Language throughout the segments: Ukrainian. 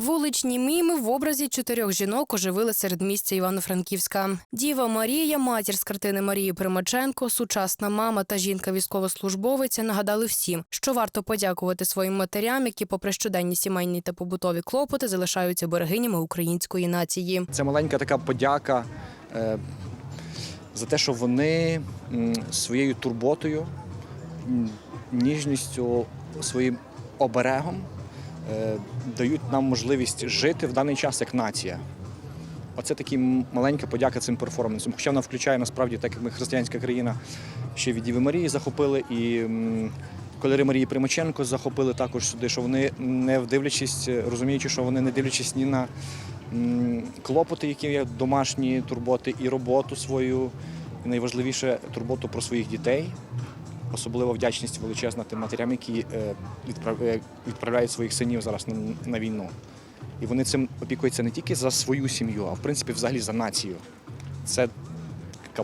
Вуличні міми в образі чотирьох жінок оживили серед місця Івано-Франківська. Діва Марія, матір з картини Марії Примаченко, сучасна мама та жінка-військовослужбовиця нагадали всім, що варто подякувати своїм матерям, які, попри щоденні сімейні та побутові клопоти, залишаються берегинями української нації. Це маленька така подяка е, за те, що вони своєю турботою, ніжністю, своїм оберегом дають нам можливість жити в даний час як нація. Оце такі маленька подяка цим перформансам. Хоча вона включає насправді, так як ми християнська країна, ще від Діви Марії захопили і кольори Марії Примаченко захопили також сюди, що вони не дивлячись, розуміючи, що вони не дивлячись ні на клопоти, які є домашні турботи, і роботу свою, і найважливіше турботу про своїх дітей. Особливо вдячність величезна тим матерям, які е, е, відправляють своїх синів зараз на, на війну. І вони цим опікуються не тільки за свою сім'ю, а в принципі взагалі за націю. Це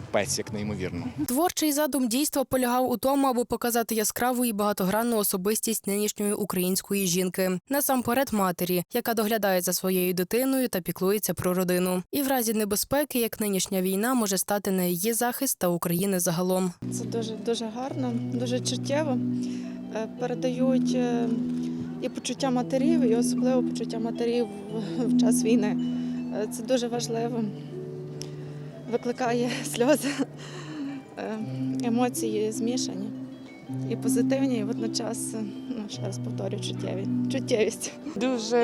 капець, як неймовірно. Творчий задум дійства полягав у тому, аби показати яскраву і багатогранну особистість нинішньої української жінки, насамперед матері, яка доглядає за своєю дитиною та піклується про родину. І в разі небезпеки, як нинішня війна, може стати на її захист та України загалом. Це дуже дуже гарно, дуже чуттєво. Е, Передають е, і почуття матерів, і особливо почуття матерів в- час війни. Е, Це дуже важливо. Викликає сльози, Е, емоції змішані. І позитивні, і водночас, ну, ще раз повторюю, чуттєві. Чуттєвість. Дуже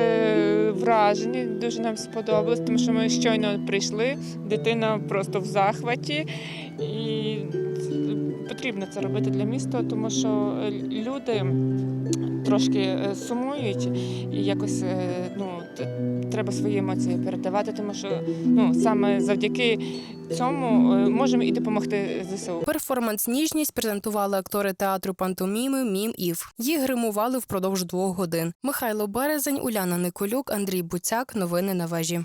вражені, дуже нам сподобалось, тому що ми щойно прийшли, дитина просто в захваті, і потрібно це робити для міста, тому що люди трошки е, сумують і якось е, ну, треба свої емоції передавати, тому що ну, саме завдяки цьому е, можемо і допомогти ЗСУ. Перформанс Ніжність презентували актори театру пантоміми Мім Ів. Їх гримували впродовж двох годин. Михайло Березень, Уляна Николюк, Андрій Буцяк. Новини на вежі.